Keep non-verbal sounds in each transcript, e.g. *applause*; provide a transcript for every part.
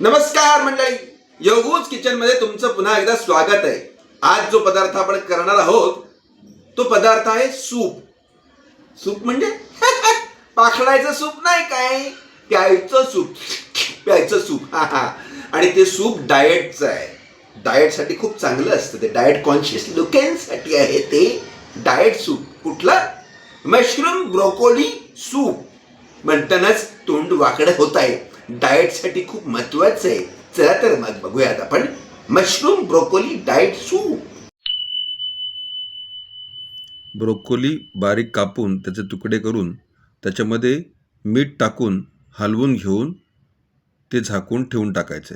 नमस्कार मंडळी. योगूज किचनमध्ये तुमचं पुन्हा एकदा स्वागत आहे. आज जो पदार्थ आपण करणार आहोत तो पदार्थ आहे सूप. सूप म्हणजे? *laughs* पाखडायचं सूप नाही काय? प्यायचं सूप. प्यायचं सूप. हा *laughs* हा आणि ते सूप डाएटचं आहे. डाएटसाठी खूप चांगलं असतं ते. डाएट कॉन्शियस लोकांसाठी आहे ते. Diet soup. कुठलं? मशरूम ब्रोकोली सूप म्हणतानाच तोंड वाकडं होत आहे. डाएटसाठी खूप महत्वाचं आहे. चला तर मग बघूयात आपण. Mushroom broccoli diet soup broccoli बारीक कापून त्याचे तुकडे करून त्याच्यामध्ये मीठ टाकून हलवून घेऊन ते झाकून ठेवून टाकायचे.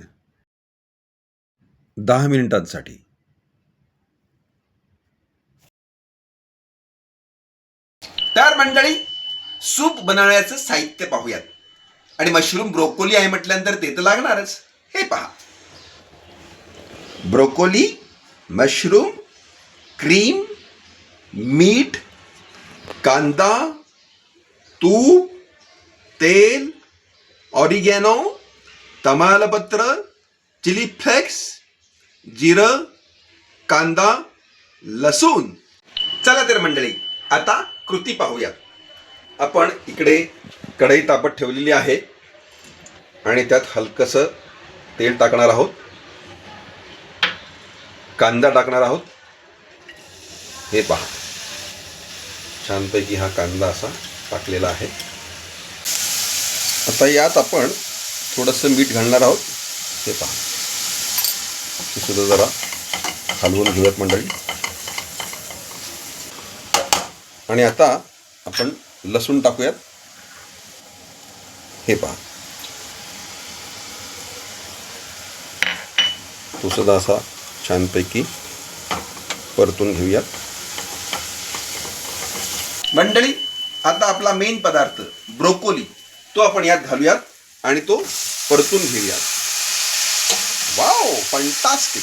दहा मिनिटांसाठी. तर मंडळी सूप बनवण्याचं साहित्य पाहूयात. आणि मशरूम ब्रोकोली आहे म्हटल्यानंतर ते तर लागणारच. हे पहा. ब्रोकोली मशरूम क्रीम मीठ कांदा तूप तेल ऑरिगॅनो तमालपत्र चिली फ्लेक्स जिरं कांदा लसूण. चला तर मंडळी आता कृती पाहूया. आपण इकडे कढई तापत ठेवलेली आहे. आणि त्यात हलकंसं तेल टाकणार आहोत. कांदा टाकणार आहोत. हे पहा. छानपैकी हा कांदा असा टाकलेला आहे. आता यात आपण थोडंसं मीठ घालणार आहोत. हे पहा. हे सुद्धा जरा हलवून घेऊयात मंडळी. आणि आता आपण लसूण टाकूयात. हे पहा. तो सुद्धा असा छानपैकी परतून घेऊयात मंडळी आता आपला मेन पदार्थ ब्रोकोली तो आपण यात घालूयात आणि तो परतून घेऊयात. वाव फंटास्टिक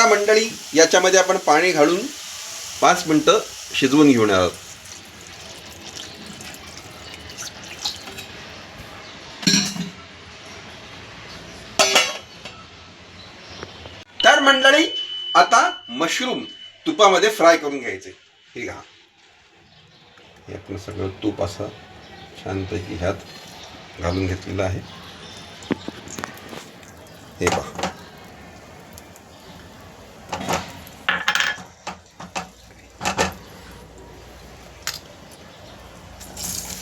आता मंडळी याच्यामध्ये आपण पाणी घालून पाच मिनटं शिजवून घेऊन आहोत. तर मंडळी आता मशरूम तुपामध्ये फ्राय करून घ्यायचे. हे घा हे आपण सगळं तूप असं छानपैकी ह्यात घालून घेतलेलं आहे. हे पहा.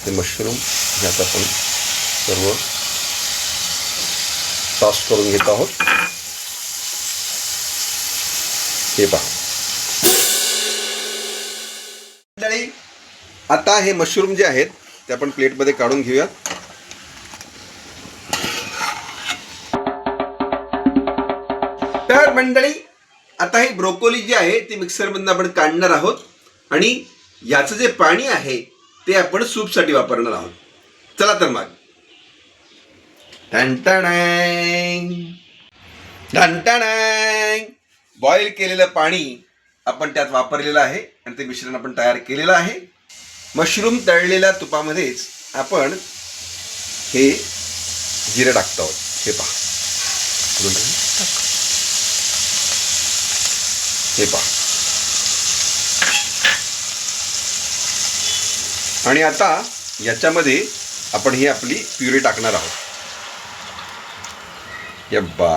ते मशरूम ह्यात आपण सर्व टॉस करून घेत आहोत. हे पहा. मंडळी, आता हे मशरूम जे आहेत ते आपण प्लेटमध्ये काढून घेऊयात. तर मंडळी आता ही ब्रोकोली जी आहे ती मिक्सरमधून आपण काढणार आहोत. आणि याचं जे पाणी आहे ते आपण सूपसाठी वापरणार आहोत. चला तर मग. बॉईल केलेलं पाणी आपण त्यात वापरलेलं आहे आणि ते मिश्रण आपण तयार केलेलं आहे. मशरूम तळलेल्या तुपामध्येच आपण हे जिरं टाकतो आहोत. हे पहा. हे पहा. आणि आता याच्यामध्ये आपण ही आपली प्युरी टाकणार आहोत. यब्बा.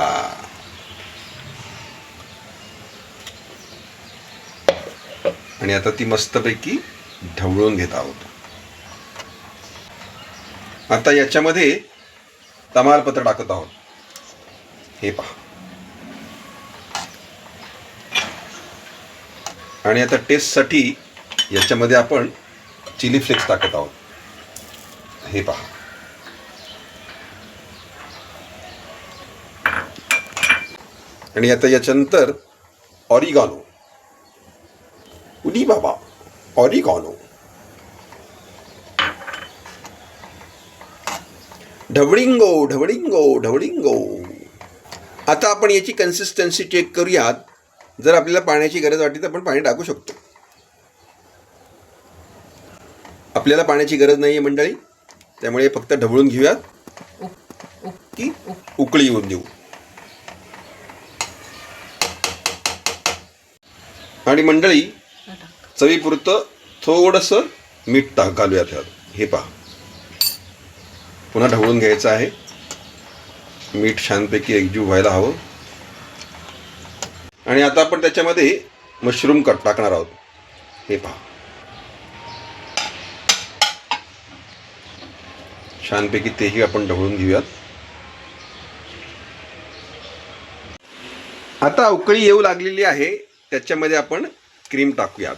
आणि आता ती मस्तपैकी ढवळून घेत आहोत. आता याच्यामध्ये तमालपत्र टाकत आहोत. हे पहा. आणि आता टेस्टसाठी याच्यामध्ये आपण चिली फ्लेक्स टाकत आहोत. हे पहा. आणि आता याच्यानंतर ऑरिगॉनो. उडी बाबा ऑरिगॉनो. ढवळिंगो ढवळिंगो ढवळिंगो. आता आपण याची कन्सिस्टन्सी चेक करूयात. जर आपल्याला पाण्याची गरज वाटली तर आपण पाणी टाकू शकतो. आपल्याला पाण्याची गरज नाही आहे मंडळी. त्यामुळे फक्त ढवळून घेऊयात की उकळी येऊन देऊ. आणि मंडळी चवीपुरतं थोडंसं मीठ टाक घालूयात ह्यात हे पहा. पुन्हा ढवळून घ्यायचं आहे. मीठ छानपैकी एकजीव व्हायला हवं. आणि आता आपण त्याच्यामध्ये मशरूम कट टाकणार आहोत. हे पहा. छानपैकी तेही आपण ढवळून घेऊयात. आता उकळी येऊ लागलेली आहे त्याच्यामध्ये आपण क्रीम टाकूयात.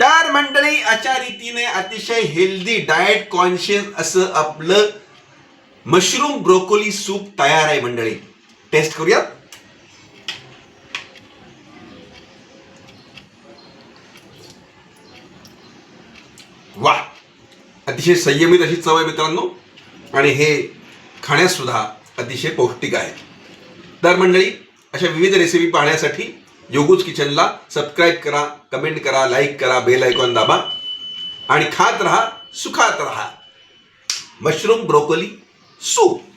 तर मंडळी अशा रीतीने अतिशय हेल्दी डाएट कॉन्शियस असं आपलं मशरूम ब्रोकोली सूप तयार आहे मंडळी. टेस्ट करूयात. वा. अतिशय संयमित अशी चव आहे मित्रांनो. आणि हे खाण्यास सुद्धा अतिशय पौष्टिक आहे. तर मंडळी अशा विविध रेसिपी पाहण्यासाठी योगूज किचनला सबस्क्राईब करा कमेंट करा लाईक करा बेल आयकॉन दाबा. आणि खात रहा सुखात रहा. Mushroom broccoli soup